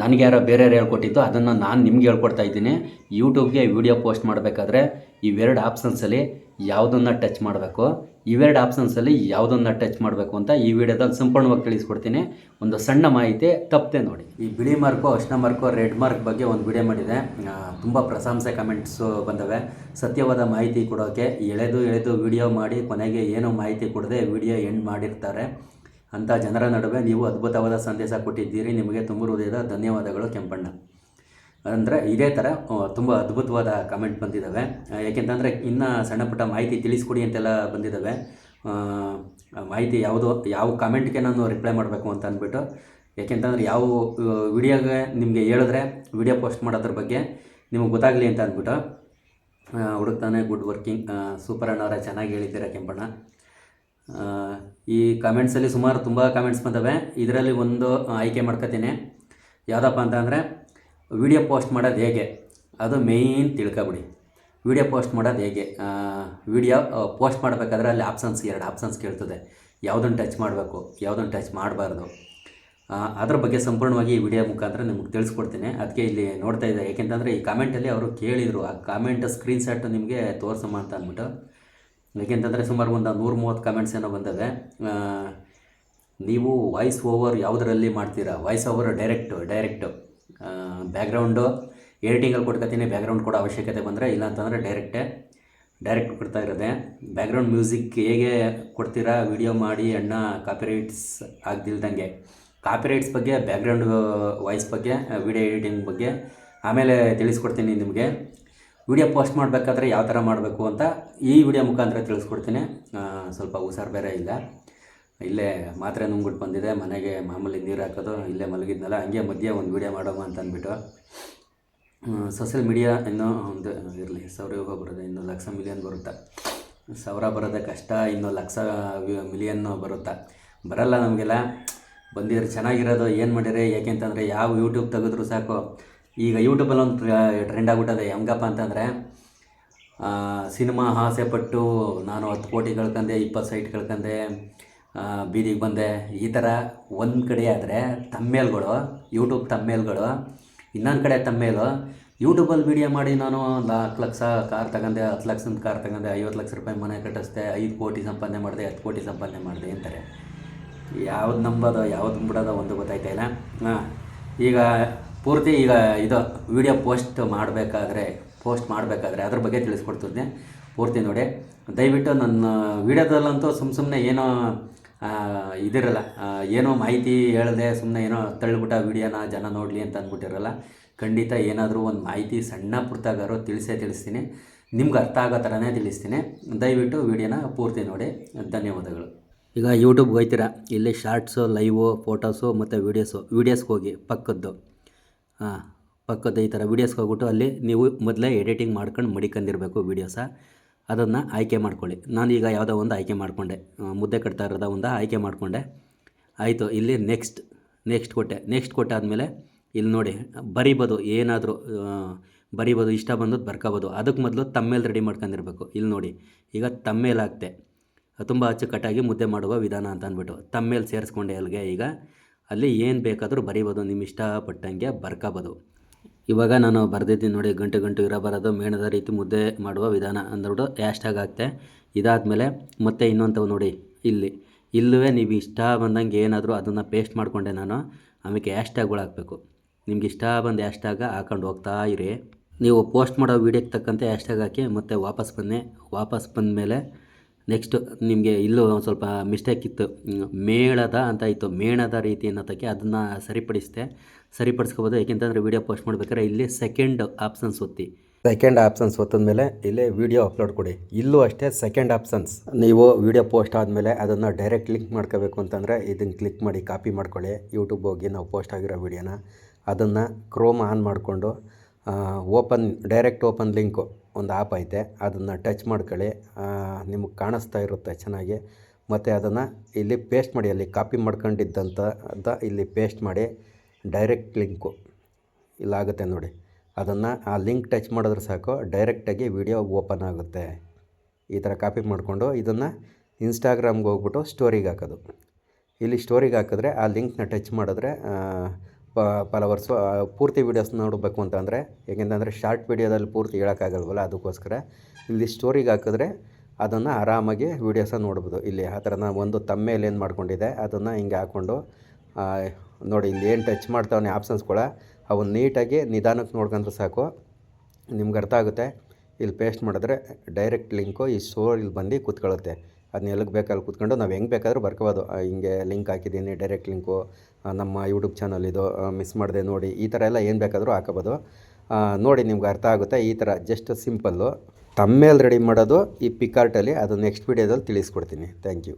ನನಗೆ ಯಾರೋ ಬೇರೆಯವ್ರು ಹೇಳ್ಕೊಟ್ಟಿದ್ದು, ಅದನ್ನು ನಾನು ನಿಮ್ಗೆ ಹೇಳ್ಕೊಡ್ತಾ ಇದ್ದೀನಿ. ಯೂಟ್ಯೂಬ್ಗೆ ವಿಡಿಯೋ ಪೋಸ್ಟ್ ಮಾಡಬೇಕಾದ್ರೆ ಇವೆರಡು ಆಪ್ಷನ್ಸಲ್ಲಿ ಯಾವುದನ್ನು ಟಚ್ ಮಾಡಬೇಕು. ಇವೆರಡು ಆಪ್ಷನ್ಸಲ್ಲಿ ಯಾವುದನ್ನು ಟಚ್ ಮಾಡಬೇಕು ಅಂತ ಈ ವಿಡಿಯೋದಲ್ಲಿ ಸಂಪೂರ್ಣವಾಗಿ ತಿಳಿಸ್ಕೊಡ್ತೀನಿ. ಒಂದು ಸಣ್ಣ ಮಾಹಿತಿ ತಪ್ಪದೆ ನೋಡಿ. ಈ ಬಿಳಿ ಮಾರ್ಕು ಅರ್ಶಿನ ಮಾರ್ಕು, ರೆಡ್ ಮಾರ್ಕ್ ಬಗ್ಗೆ ಒಂದು ವಿಡಿಯೋ ಮಾಡಿದೆ. ತುಂಬ ಪ್ರಶಂಸೆ ಕಮೆಂಟ್ಸು ಬಂದವೆ. ಸತ್ಯವಾದ ಮಾಹಿತಿ ಕೊಡೋಕ್ಕೆ ಎಳೆದು ಎಳೆದು ವಿಡಿಯೋ ಮಾಡಿ, ಕೊನೆಗೆ ಏನೂ ಮಾಹಿತಿ ಕೊಡದೆ ವಿಡಿಯೋ ಎಂಡ್ ಮಾಡಿರ್ತಾರೆ. ಅಂಥ ಜನರ ನಡುವೆ ನೀವು ಅದ್ಭುತವಾದ ಸಂದೇಶ ಕೊಟ್ಟಿದ್ದೀರಿ. ನಿಮಗೆ ತುಂಬ ಹೃದಯದ ಧನ್ಯವಾದಗಳು ಕೆಂಪಣ್ಣ. ಅಂದರೆ ಇದೇ ಥರ ತುಂಬ ಅದ್ಭುತವಾದ ಕಮೆಂಟ್ ಬಂದಿದ್ದಾವೆ ಯಾಕೆಂತಂದರೆ ಇನ್ನೂ ಸಣ್ಣ ಪುಟ್ಟ ಮಾಹಿತಿ ತಿಳಿಸ್ಕೊಡಿ ಅಂತೆಲ್ಲ ಬಂದಿದ್ದಾವೆ ಮಾಹಿತಿ ಯಾವುದು, ಯಾವ ಕಮೆಂಟ್ಗೆ ನಾನು ರಿಪ್ಲೈ ಮಾಡಬೇಕು ಅಂತ ಅಂದ್ಬಿಟ್ಟು. ಯಾಕೆಂತಂದರೆ ಯಾವ ವಿಡಿಯೋಗೆ ನಿಮಗೆ ಹೇಳಿದ್ರೆ ವಿಡಿಯೋ ಪೋಸ್ಟ್ ಮಾಡೋದ್ರ ಬಗ್ಗೆ ನಿಮಗೆ ಗೊತ್ತಾಗಲಿ ಅಂತ ಅಂದ್ಬಿಟ್ಟು. ಹುಡುಕ್ತಾನೆ ಗುಡ್ ವರ್ಕಿಂಗ್ ಸೂಪರ್ ಅಣ್ಣವರ, ಚೆನ್ನಾಗಿ ಹೇಳಿದ್ದೀರಾ ಕೆಂಪಣ್ಣ? ಈ ಕಮೆಂಟ್ಸಲ್ಲಿ ಸುಮಾರು ತುಂಬ ಕಾಮೆಂಟ್ಸ್ ಬಂದವೆ. ಇದರಲ್ಲಿ ಒಂದು ಆಯ್ಕೆ ಮಾಡ್ಕೊತೀನಿ. ಯಾವುದಪ್ಪ ಅಂತ ಅಂದರೆ ವಿಡಿಯೋ ಪೋಸ್ಟ್ ಮಾಡೋದು ಹೇಗೆ? ಅದು ಮೇಯ್ನ್ ತಿಳ್ಕೊಬಿಡಿ. ವಿಡಿಯೋ ಪೋಸ್ಟ್ ಮಾಡೋದು ಹೇಗೆ? ವಿಡಿಯೋ ಪೋಸ್ಟ್ ಮಾಡಬೇಕಾದ್ರೆ ಅಲ್ಲಿ ಆಪ್ಷನ್ಸ್ ಎರಡು ಆಪ್ಷನ್ಸ್ ಕೇಳ್ತದೆ. ಯಾವುದನ್ನು ಟಚ್ ಮಾಡಬೇಕು ಯಾವುದನ್ನು ಟಚ್ ಮಾಡಬಾರ್ದು. ಅದ್ರ ಬಗ್ಗೆ ಸಂಪೂರ್ಣವಾಗಿ ಈ ವಿಡಿಯೋ ಮುಖಾಂತರ ನಿಮ್ಗೆ ತಿಳಿಸ್ಕೊಡ್ತೀನಿ. ಅದಕ್ಕೆ ಇಲ್ಲಿ ನೋಡ್ತಾ ಇದ್ದೆ. ಯಾಕೆಂತಂದರೆ ಈ ಕಾಮೆಂಟಲ್ಲಿ ಅವರು ಕೇಳಿದರು. ಆ ಕಾಮೆಂಟ್ ಸ್ಕ್ರೀನ್ಶಾಟ್ ನಿಮಗೆ ತೋರಿಸಮ್ಮ ಅಂತ ಅಂದ್ಬಿಟ್ಟು ಯಾಕೆಂತಂದರೆ ಸುಮಾರು ಒಂದು ನೂರು ಮೂವತ್ತು ಕಮೆಂಟ್ಸ್ ಏನೋ ಬಂದವೆ ನೀವು ವಾಯ್ಸ್ ಓವರ್ ಯಾವುದರಲ್ಲಿ ಮಾಡ್ತೀರಾ? Voice over direct direct background ಎಡಿಟಿಂಗಲ್ಲಿ ಕೊಟ್ಕೊತೀನಿ. ಬ್ಯಾಕ್ಗ್ರೌಂಡ್ ಕೊಡೋ ಅವಶ್ಯಕತೆ ಬಂದರೆ ಇಲ್ಲ ಅಂತಂದರೆ ಡೈರೆಕ್ಟೇ ಡೈರೆಕ್ಟ್ ಕೊಡ್ತಾ ಇರೋದೆ. ಬ್ಯಾಕ್ಗ್ರೌಂಡ್ ಮ್ಯೂಸಿಕ್ ಹೇಗೆ ಕೊಡ್ತೀರಾ? ವಿಡಿಯೋ ಮಾಡಿ ಅಣ್ಣ ಕಾಪಿರೈಟ್ಸ್ ಆಗ್ದಿಲ್ದಂಗೆ. ಕಾಪಿರೈಟ್ಸ್ ಬಗ್ಗೆ ಬ್ಯಾಕ್ಗ್ರೌಂಡ್ ವಾಯ್ಸ್ ಬಗ್ಗೆ ವಿಡಿಯೋ ಎಡಿಟಿಂಗ್ ಬಗ್ಗೆ, ಆಮೇಲೆ ತಿಳಿಸ್ಕೊಡ್ತೀನಿ ನಿಮಗೆ. ವಿಡಿಯೋ ಪೋಸ್ಟ್ ಮಾಡಬೇಕಾದ್ರೆ ಯಾವ ಥರ ಮಾಡಬೇಕು ಅಂತ ಈ ವಿಡಿಯೋ ಮುಖಾಂತರ ತಿಳಿಸ್ಕೊಡ್ತೀನಿ. ಸ್ವಲ್ಪ ಹುಷಾರು ಬೇರೆ ಇಲ್ಲ. ಇಲ್ಲೇ ಮಾತ್ರೆ ನುಂಗ್ಬಿಟ್ಟು ಬಂದಿದೆ. ಮನೆಗೆ ಮಾಮೂಲಿ ನೀರು ಹಾಕೋದು, ಇಲ್ಲೇ ಮಲಗಿದ್ನಲ್ಲ, ಹಂಗೆ ಮಧ್ಯೆ ಒಂದು ವಿಡಿಯೋ ಮಾಡೋಮ ಅಂತ ಅಂದ್ಬಿಟ್ಟು. ಸೋಷಿಯಲ್ ಮೀಡಿಯಾ ಇನ್ನೂ ಒಂದು ಇರಲಿ, ಸಾವಿರ ಯೋಗ ಬರುತ್ತೆ ಇನ್ನೂ ಲಕ್ಷ ಮಿಲಿಯನ್ ಬರುತ್ತೆ. ಸಾವಿರ ಬರೋದೇ ಕಷ್ಟ, ಇನ್ನೂ ಲಕ್ಷ ಮಿಲಿಯನ್ನು ಬರುತ್ತೆ. ಬರಲ್ಲ ನಮಗೆಲ್ಲ. ಬಂದಿದ್ರೆ ಚೆನ್ನಾಗಿರೋದು, ಏನು ಮಾಡಿರಿ ಯಾಕೆಂತಂದರೆ ಯಾವ ಯೂಟ್ಯೂಬ್ ತೆಗೆದ್ರೂ ಸಾಕು. ಈಗ ಯೂಟ್ಯೂಬಲ್ಲಿ ಒಂದು ಟ್ರೆಂಡ್ ಆಗ್ಬಿಟ್ಟದೆ. ಹೆಂಗಪ್ಪ ಅಂತಂದರೆ ಸಿನಿಮಾ ಆಸೆ ಪಟ್ಟು ನಾನು ಹತ್ತು ಕೋಟಿ ಕಳ್ಕೊಂಡೆ ಇಪ್ಪತ್ತು ಸೈಟ್ ಕಳ್ಕೊಂಡೆ ಬೀದಿಗೆ ಬಂದೆ. ಈ ಥರ ಒಂದು ಕಡೆ ಆದರೆ ತಮ್ಮೇಲ್ಗಳು ಯೂಟ್ಯೂಬ್ ತಮ್ಮೇಲ್ಗಳು ಇನ್ನೊಂದು ಕಡೆ ತಮ್ಮೇಲು ಯೂಟ್ಯೂಬಲ್ಲಿ ವೀಡಿಯೋ ಮಾಡಿ ನಾನು ನಾಲ್ಕು ಲಕ್ಷ ಕಾರ್ ತಗೊಂಡೆ ಹತ್ತು ಲಕ್ಷದ ಕಾರ್ ತಗೊಂಡೆ ಐವತ್ತು ಲಕ್ಷ ರೂಪಾಯಿ ಮನೆ ಕಟ್ಟಿಸ್ದೆ, ಐದು ಕೋಟಿ ಸಂಪಾದನೆ ಮಾಡಿದೆ, ಹತ್ತು ಕೋಟಿ ಸಂಪಾದನೆ ಮಾಡಿದೆ ಅಂತಾರೆ. ಯಾವ್ದು ನಂಬೋದು, ಯಾವ್ದು ಬಿಡೋದು ಒಂದು ಗೊತ್ತಾಯ್ತಾ ಇಲ್ಲ? ಹಾಂ. ಈಗ ಪೂರ್ತಿ ಈಗ ಇದು ವಿಡಿಯೋ ಪೋಸ್ಟ್ ಮಾಡಬೇಕಾದ್ರೆ ಪೋಸ್ಟ್ ಮಾಡಬೇಕಾದ್ರೆ ಅದ್ರ ಬಗ್ಗೆ ತಿಳಿಸ್ಕೊಡ್ತಿದ್ದೆ. ಪೂರ್ತಿ ನೋಡಿ. ದಯವಿಟ್ಟು ನನ್ನ ವಿಡಿಯೋದಲ್ಲಂತೂ ಸುಮ್ಮ ಸುಮ್ಮನೆ ಏನೋ ಇದಿರಲ್ಲ ಏನೋ ಮಾಹಿತಿ ಹೇಳದೆ ಸುಮ್ಮನೆ ಏನೋ ತಳ್ಳಿಬಿಟ್ಟ ವಿಡಿಯೋನ ಜನ ನೋಡಲಿ ಅಂತ ಅಂದ್ಬಿಟ್ಟಿರಲ್ಲ. ಖಂಡಿತ ಏನಾದರೂ ಒಂದು ಮಾಹಿತಿ ಸಣ್ಣ ಪುಟ್ಟಾಗಾರೋ ತಿಳಿಸೇ ತಿಳಿಸ್ತೀನಿ. ನಿಮ್ಗೆ ಅರ್ಥ ಆಗೋ ಥರನೇ ತಿಳಿಸ್ತೀನಿ. ದಯವಿಟ್ಟು ವಿಡಿಯೋನ ಪೂರ್ತಿ ನೋಡಿ. ಧನ್ಯವಾದಗಳು. ಈಗ ಯೂಟ್ಯೂಬ್ಗೆ ಹೋಗ್ತೀರಾ? ಇಲ್ಲಿ ಶಾರ್ಟ್ಸು ಲೈವು ಫೋಟೋಸು ಮತ್ತು ವೀಡಿಯೋಸು ವೀಡಿಯೋಸ್ಗೆ ಹೋಗಿ ಪಕ್ಕದ್ದು. ಪಕ್ಕದ ಈ ಥರ ವೀಡಿಯೋಸ್ಗೆ ಹೋಗ್ಬಿಟ್ಟು ಅಲ್ಲಿ ನೀವು ಮೊದಲೇ ಎಡಿಟಿಂಗ್ ಮಾಡ್ಕೊಂಡು ಮಡಿಕೊಂಡಿರಬೇಕು ವೀಡಿಯೋಸ ಅದನ್ನು ಆಯ್ಕೆ ಮಾಡ್ಕೊಳ್ಳಿ. ನಾನು ಈಗ ಯಾವುದೋ ಒಂದು ಆಯ್ಕೆ ಮಾಡಿಕೊಂಡೆ. ಮುದ್ದೆ ಕಟ್ತಾ ಇರೋದ ಒಂದು ಆಯ್ಕೆ ಮಾಡಿಕೊಂಡೆ. ಆಯಿತು, ಇಲ್ಲಿ ನೆಕ್ಸ್ಟ್ ನೆಕ್ಸ್ಟ್ ಕೊಟ್ಟೆ. ನೆಕ್ಸ್ಟ್ ಕೊಟ್ಟಾದಮೇಲೆ ಇಲ್ಲಿ ನೋಡಿ, ಬರಿಬೋದು, ಏನಾದರೂ ಬರಿಬೋದು, ಇಷ್ಟ ಬಂದದ್ದು ಬರ್ಕೋಬೋದು. ಅದಕ್ಕೆ ಮೊದಲು ತಮ್ಮೇಲೆ ರೆಡಿ ಮಾಡ್ಕೊಂಡಿರ್ಬೇಕು ಇಲ್ಲಿ ನೋಡಿ, ಈಗ ತಮ್ಮೇಲೆ ತುಂಬ ಅಚ್ಚುಕಟ್ಟಾಗಿ ಮುದ್ದೆ ಮಾಡುವ ವಿಧಾನ ಅಂತ ಅಂದ್ಬಿಟ್ಟು ತಮ್ಮೇಲೆ ಸೇರಿಸ್ಕೊಂಡೆ ಅಲ್ಲಿಗೆ ಈಗ. ಅಲ್ಲಿ ಏನು ಬೇಕಾದರೂ ಬರಿಬೋದು ನಿಮ್ಮ ಇಷ್ಟಪಟ್ಟಂಗೆ ಬರ್ಕೋಬೋದು. ಇವಾಗ ನಾನು ಬರೆದಿದ್ದೀನಿ ನೋಡಿ, ಗಂಟು ಗಂಟು ಇರಬಾರದು ಬರೋದು ಮೇಣದ ರೀತಿ ಮುದ್ದೆ ಮಾಡುವ ವಿಧಾನ ಅಂದ್ಬಿಟ್ಟು ಹ್ಯಾಶ್ಟ್ಯಾಗ್ ಹಾಕ್ತೆ. ಇದಾದಮೇಲೆ ಮತ್ತೆ ಇನ್ನೊಂಥವು ನೋಡಿ, ಇಲ್ಲಿ. ಇಲ್ಲವೇ ನೀವು ಇಷ್ಟ ಬಂದಂಗೆ ಏನಾದರೂ ಅದನ್ನು ಪೇಸ್ಟ್ ಮಾಡಿಕೊಂಡೆ ನಾನು ಆಮೇಲೆ ಹ್ಯಾಶ್ಟ್ಯಾಗ್ಗಳು ಹಾಕಬೇಕು. ನಿಮ್ಗೆ ಇಷ್ಟ ಬಂದ ಹ್ಯಾಶ್ಟ್ಯಾಗ ಹಾಕೊಂಡು ಹೋಗ್ತಾ ಇರಿ. ನೀವು ಪೋಸ್ಟ್ ಮಾಡೋ ವೀಡಿಯೋಗೆ ತಕ್ಕಂತೆ ಹ್ಯಾಶ್ಟ್ಯಾಗ್ ಹಾಕಿ, ಮತ್ತೆ ವಾಪಸ್ ಬನ್ನಿ. ವಾಪಸ್ ಬಂದಮೇಲೆ ನೆಕ್ಸ್ಟ್ ನಿಮಗೆ ಇಲ್ಲೂ ಒಂದು ಸ್ವಲ್ಪ ಮಿಸ್ಟೇಕ್ ಇತ್ತು. ಮೇಳದ ಅಂತ ಇತ್ತು. ಮೇಣದ ರೀತಿ ಅನ್ನೋದಕ್ಕೆ ಅದನ್ನು ಸರಿಪಡಿಸಿದೆ. ಸರಿಪಡಿಸ್ಕೋಬೋದು. ಏಕೆಂತಂದರೆ ವೀಡಿಯೋ ಪೋಸ್ಟ್ ಮಾಡ್ಬೇಕಾದ್ರೆ ಇಲ್ಲಿ ಸೆಕೆಂಡ್ ಆಪ್ಷನ್ಸ್ ಒತ್ತಿ. ಸೆಕೆಂಡ್ ಆಪ್ಷನ್ಸ್ ಒತ್ತಿದ ಮೇಲೆ ಇಲ್ಲೇ ವೀಡಿಯೋ ಅಪ್ಲೋಡ್ ಕೊಡಿ. ಇಲ್ಲೂ ಅಷ್ಟೇ ಸೆಕೆಂಡ್ ಆಪ್ಷನ್ಸ್ ನೀವು ವಿಡಿಯೋ ಪೋಸ್ಟ್ ಆದಮೇಲೆ ಅದನ್ನು ಡೈರೆಕ್ಟ್ ಲಿಂಕ್ ಮಾಡ್ಕೋಬೇಕು ಅಂತಂದರೆ ಇದನ್ನು ಕ್ಲಿಕ್ ಮಾಡಿ ಕಾಪಿ ಮಾಡ್ಕೊಳ್ಳಿ. ಯೂಟ್ಯೂಬ್ ಹೋಗಿ ನಾವು ಪೋಸ್ಟ್ ಆಗಿರೋ ವೀಡಿಯೋನ ಅದನ್ನು ಕ್ರೋಮ್ ಆನ್ ಮಾಡಿಕೊಂಡು ಓಪನ್ ಡೈರೆಕ್ಟ್ ಓಪನ್ ಲಿಂಕು ಒಂದು ಆ್ಯಪ್ ಐತೆ, ಅದನ್ನು ಟಚ್ ಮಾಡ್ಕೊಳ್ಳಿ. ನಿಮಗೆ ಕಾಣಿಸ್ತಾ ಇರುತ್ತೆ ಚೆನ್ನಾಗಿ. ಮತ್ತು ಅದನ್ನು ಇಲ್ಲಿ ಪೇಸ್ಟ್ ಮಾಡಿ, ಅಲ್ಲಿ ಕಾಪಿ ಮಾಡ್ಕೊಂಡಿದ್ದಂಥ ಅದ ಇಲ್ಲಿ ಪೇಸ್ಟ್ ಮಾಡಿ, ಡೈರೆಕ್ಟ್ ಲಿಂಕು. ಇಲ್ಲಾಗುತ್ತೆ ನೋಡಿ. ಅದನ್ನು ಆ ಲಿಂಕ್ ಟಚ್ ಮಾಡಿದ್ರೆ ಸಾಕು ಡೈರೆಕ್ಟಾಗಿ ವಿಡಿಯೋ ಓಪನ್ ಆಗುತ್ತೆ. ಈ ಥರ ಕಾಪಿ ಮಾಡಿಕೊಂಡು ಇದನ್ನು ಇನ್ಸ್ಟಾಗ್ರಾಮ್ಗೆ ಹೋಗ್ಬಿಟ್ಟು ಸ್ಟೋರಿಗೆ ಹಾಕೋದು. ಇಲ್ಲಿ ಸ್ಟೋರಿಗೆ ಹಾಕಿದ್ರೆ ಆ ಲಿಂಕ್ನ ಟಚ್ ಮಾಡಿದ್ರೆ ಫಾಲೋವರ್ಸು ಪೂರ್ತಿ ವೀಡಿಯೋಸ್ ನೋಡಬೇಕು ಅಂತಂದರೆ ಹೇಗೆಂತಂದರೆ ಶಾರ್ಟ್ ವೀಡಿಯೋದಲ್ಲಿ ಪೂರ್ತಿ ಹೇಳೋಕ್ಕಾಗಲ್ವಲ್ಲ ಅದಕ್ಕೋಸ್ಕರ ಇಲ್ಲಿ ಸ್ಟೋರಿಗೆ ಹಾಕಿದ್ರೆ ಅದನ್ನು ಆರಾಮಾಗಿ ವೀಡಿಯೋಸ ನೋಡ್ಬೋದು. ಇಲ್ಲಿ ಆ ಥರ ನಾನು ಒಂದು ತಮ್ಮೇಲೆ ಏನು ಮಾಡ್ಕೊಂಡಿದೆ, ಅದನ್ನು ಹಿಂಗೆ ಹಾಕ್ಕೊಂಡು ನೋಡಿ ಇಲ್ಲಿ ಏನು ಟಚ್ ಮಾಡ್ತಾವನೆ ಕೂಡ ಅವನ್ನ ನೀಟಾಗಿ ನಿಧಾನಕ್ಕೆ ನೋಡ್ಕೊಂಡ್ರೆ ಸಾಕು. ನಿಮ್ಗೆ ಅರ್ಥ ಆಗುತ್ತೆ. ಇಲ್ಲಿ ಪೇಸ್ಟ್ ಮಾಡಿದ್ರೆ ಡೈರೆಕ್ಟ್ ಲಿಂಕು ಈ ಸ್ಟೋರ್ ಇಲ್ಲಿ ಬಂದು ಕೂತ್ಕೊಳ್ಳುತ್ತೆ. ಅದನ್ನ ಎಲ್ಲಿಗೆ ಬೇಕಲ್ಲಿ ಕೂತ್ಕೊಂಡು ನಾವು ಹೆಂಗೆ ಬೇಕಾದರೂ ಬರ್ಕೋಬೋದು. ಹಿಂಗೆ ಲಿಂಕ್ ಹಾಕಿದ್ದೀನಿ, ಡೈರೆಕ್ಟ್ ಲಿಂಕು ನಮ್ಮ ಯೂಟ್ಯೂಬ್ ಚಾನಲ್ ಇದು ಮಿಸ್ ಮಾಡಿದೆ ನೋಡಿ, ಈ ಥರ ಎಲ್ಲ ಏನು ಬೇಕಾದರೂ ಹಾಕೋಬೋದು. ನೋಡಿ ನಿಮ್ಗೆ ಅರ್ಥ ಆಗುತ್ತೆ, ಈ ಥರ ಜಸ್ಟ್ ಸಿಂಪಲ್ಲು. ತಮ್ಮೇಲೆ ರೆಡಿ ಮಾಡೋದು ಈ ಪಿಕಾರ್ಟಲ್ಲಿ ಅದು ನೆಕ್ಸ್ಟ್ ವೀಡಿಯೋದಲ್ಲಿ ತಿಳಿಸ್ಕೊಡ್ತೀನಿ. Thank you